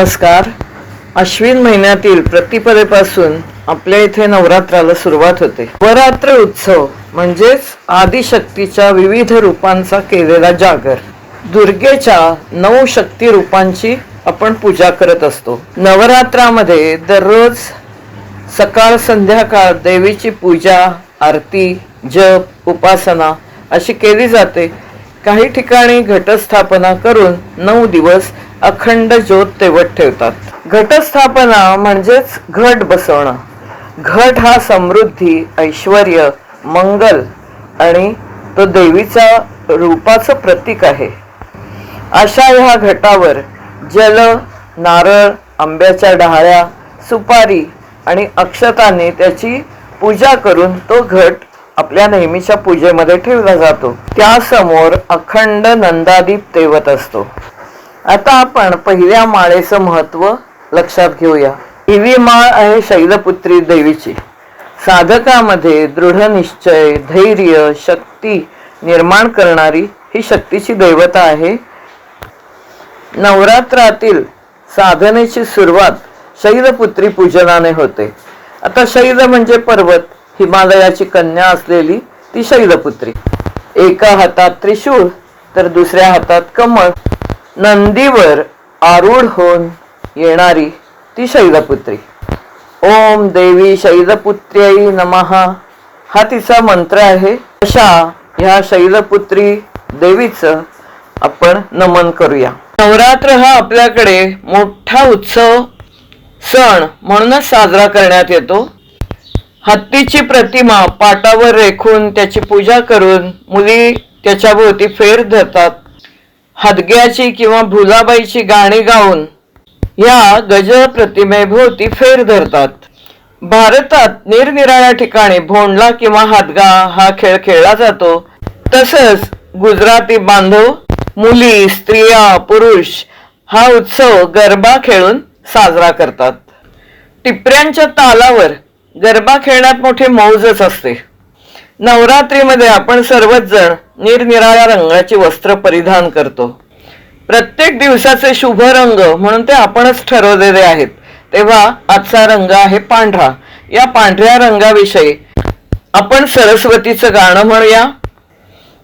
नमस्कार. अश्विन महिन्यातील प्रतिपदेपासून आपल्या इथे नवरात्राला सुरुवात होते. नवरात्र उत्सव म्हणजेच आदिशक्तीच्या विविध रूपांचा केलेला जागर. दुर्गेच्या नऊ शक्ती रूपांची आपण पूजा करत असतो. नवरात्रामध्ये दररोज सकाळ संध्याकाळ देवीची पूजा आरती जप उपासना अशी केली जाते. काही ठिकाणी घटस्थापना करून नऊ दिवस अखंड ज्योत तेवत ठेवतात. घटस्थापना म्हणजेच घट बसवणं. घट हा समृद्धी ऐश्वर मंगल आणि तो देवीचा रूपाचं प्रतीक आहे. अशा ह्या घटावर जल नारळ आंब्याच्या डहाळ्या सुपारी आणि अक्षताने त्याची पूजा करून तो घट आपल्या नेहमीच्या पूजेमध्ये ठेवला जातो. त्यासमोर अखंड नंदादीप तेवत असतो. आता आपण पहिल्या माळेचं महत्त्व लक्षात घेऊया. हिवी माळ आहे शैलपुत्री देवीची. साधकामध्ये दृढ निश्चय धैर्य शक्ती निर्माण करणारी ही शक्तीची दैवता आहे. नवरात्रातील साधनेची सुरुवात शैलपुत्री पूजनाने होते. आता शैल म्हणजे पर्वत. हिमालयाची कन्या असलेली ती शैलपुत्री. एका हातात त्रिशूळ तर दुसऱ्या हातात कमळ. नंदीवर आरूढ होऊन येणारी ती शैलपुत्री. ओम देवी शैलपुत्र्यई नमहा हा तिचा मंत्र आहे. अशा ह्या शैलपुत्री देवीचं आपण नमन करूया. नवरात्र हा आपल्याकडे मोठा उत्सव सण म्हणूनच साजरा करण्यात येतो. हत्तीची प्रतिमा पाटावर रेखून त्याची पूजा करून मुली त्याच्याभोवती फेर धरतात. हदग्याची किंवा भुलाबाईची गाणी गाऊन या गज प्रतिमेभोवती फेर धरतात. भारतात निरनिराळ्या ठिकाणी भोंडला किंवा हादगा हा खेळ खेळला जातो. तसंच गुजराती बांधव मुली स्त्रिया पुरुष हा उत्सव गरबा खेळून साजरा करतात. टिपऱ्यांच्या तालावर गरबा खेळण्यात मोठी मौजच असते. नवरात्रीमध्ये आपण सर्वच जण निरनिराळ्या रंगाची वस्त्र परिधान करतो. प्रत्येक दिवसाचे शुभ रंग म्हणून ते आपणच ठरवलेले आहेत. तेव्हा आजचा रंग आहे पांढरा. या पांढऱ्या रंगाविषयी आपण सरस्वतीचं गाणं म्हणूया.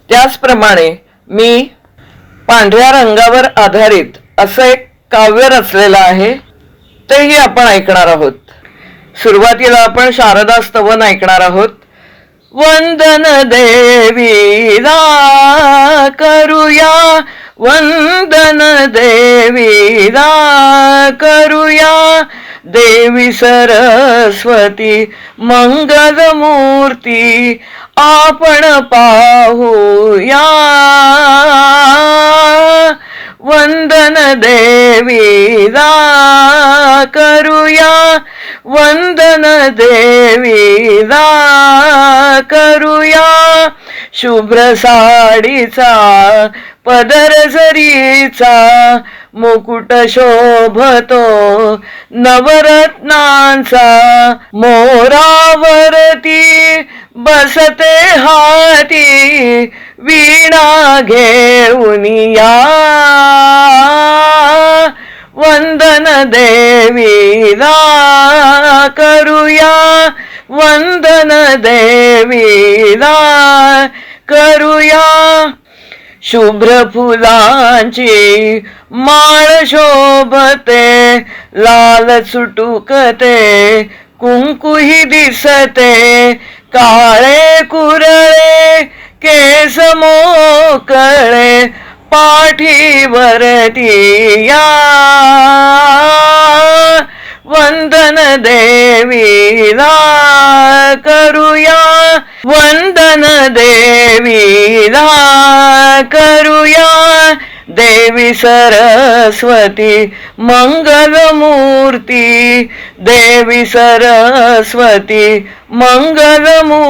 त्याचप्रमाणे मी पांढऱ्या रंगावर आधारित असं एक काव्य रचलेलं आहे. तेही आपण ऐकणार आहोत. सुरुवातीला आपण शारदा स्तवन ऐकणार आहोत. वंदन देवीला करूया वंदन देवीला करूया देवी सरस्वती मंगलमूर्ती आपण पाहूया वंदन देवीला करूया वंदन देवीला करूया शुभ्र साडीचा पदर जरीचा मुकुट शोभतो नवरत्नांचा मोरावरती बसते हाती वीणा घेऊन या वंदन देवीला करूया वंदन देवीला करूया शुभ्र फुलांची माळ शोभते लाल सुटुकते कुंकुही दिसते काळे कुरळे केस मोकळे पाठीवरती या. वंदन देवीला करूया. वंदन देवीला करूया. देवी सरस्वती मंगलमूर्ती. देवी सरस्वती मंगलमूर्ती.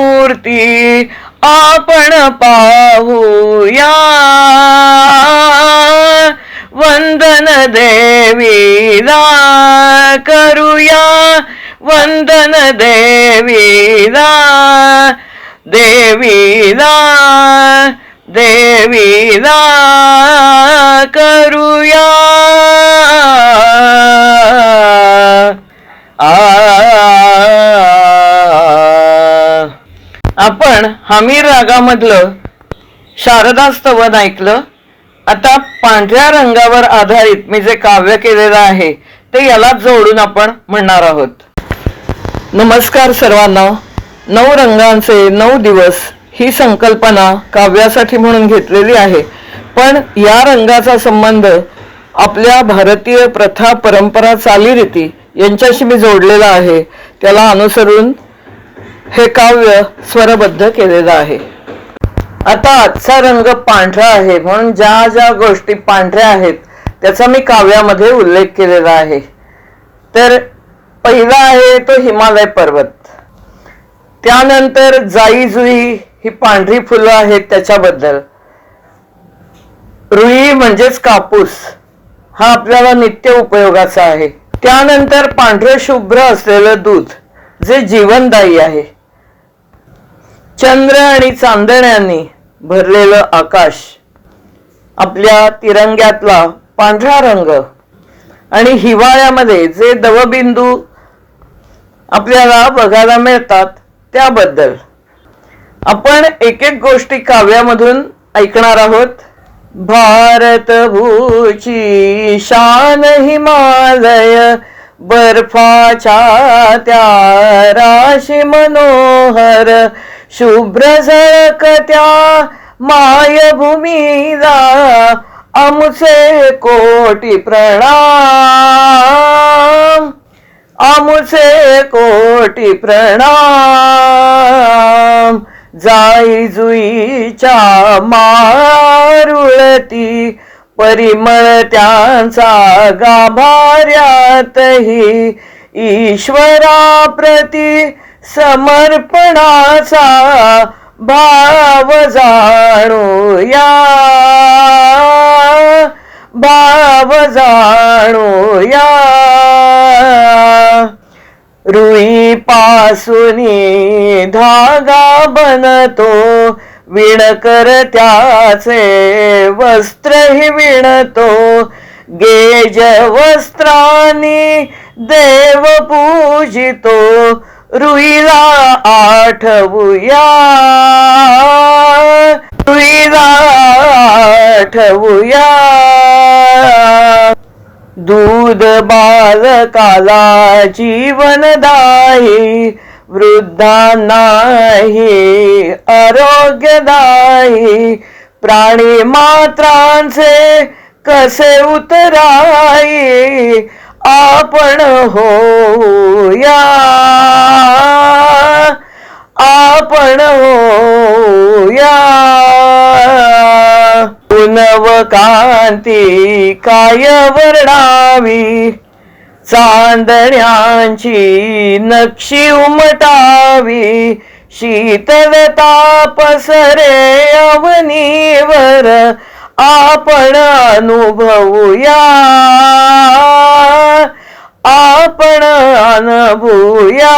आपण पाहूया. वंदन देवीला करूया. वंदन देवीला देवीला देवीला करूया. आ आपण हमीर रागामधलं शारदा स्तवन ऐकलं. आता पांढऱ्या रंगावर आधारित मी जे काव्य केलेलं आहे ते याला जोडून आपण म्हणणार आहोत. नमस्कार सर्वांना. नऊ रंगांचे नऊ दिवस ही संकल्पना काव्यासाठी म्हणून घेतलेली आहे. पण या रंगाचा संबंध आपल्या भारतीय प्रथा परंपरा चालीरीती यांच्याशी मी जोडलेला आहे. त्याला अनुसरून हे काव्य स्वरबद्ध केलेलं आहे. आता आजचा रंग पांढरा आहे म्हणून ज्या ज्या गोष्टी पांढऱ्या आहेत त्याचा मी काव्यामध्ये उल्लेख केलेला आहे. तर पहिला आहे तो हिमालय पर्वत. त्यानंतर जाई जुई ही पांढरी फुलं आहेत त्याच्याबद्दल. रुई म्हणजेच कापूस हा आपल्याला नित्य उपयोगाचा आहे. त्यानंतर पांढरं शुभ्र असलेलं दूध जे जीवनदायी आहे. चंद्र आणि चांदण्यांनी भरलेलं आकाश आपल्या तिरंग्यातला पांढरा रंग आणि हिवाळ्यामध्ये जे दवबिंदू आपल्याला बघायला मिळतात त्याबद्दल आपण एक एक गोष्टी काव्यामधून ऐकणार आहोत. भारत भूची शान हिमालय बर्फाच्या त्या राशी मनोहर शुभ्र झळकत्या मायभूमीला आमुचे कोटी प्रणाम. आमुचे कोटी प्रणाम. जाई जुईच्या मारुळती परिमळ त्यांचा गाभाऱ्यातही ईश्वरा प्रती समर्पणाचा भाव जाणूया. भाव जाणूया. रुई पासूनी धागा बनतो विणकर त्याचे वस्त्रही विणतो. गेज वस्त्रानी देव पूजितो रुईला आठवूया. रुईला आठवूया. दूध बालकाला जीवनदायी वृद्धांनाही आरोग्यदायी. प्राणी मात्रांचे कसे उतराई आपण होया आपण होया पुनव कांती काय वर्णावी चांदण्यांची नक्षी उमटावी. शीतलता पसरे अवनीवर आपण अनुभवूया. आपण अनुभूया.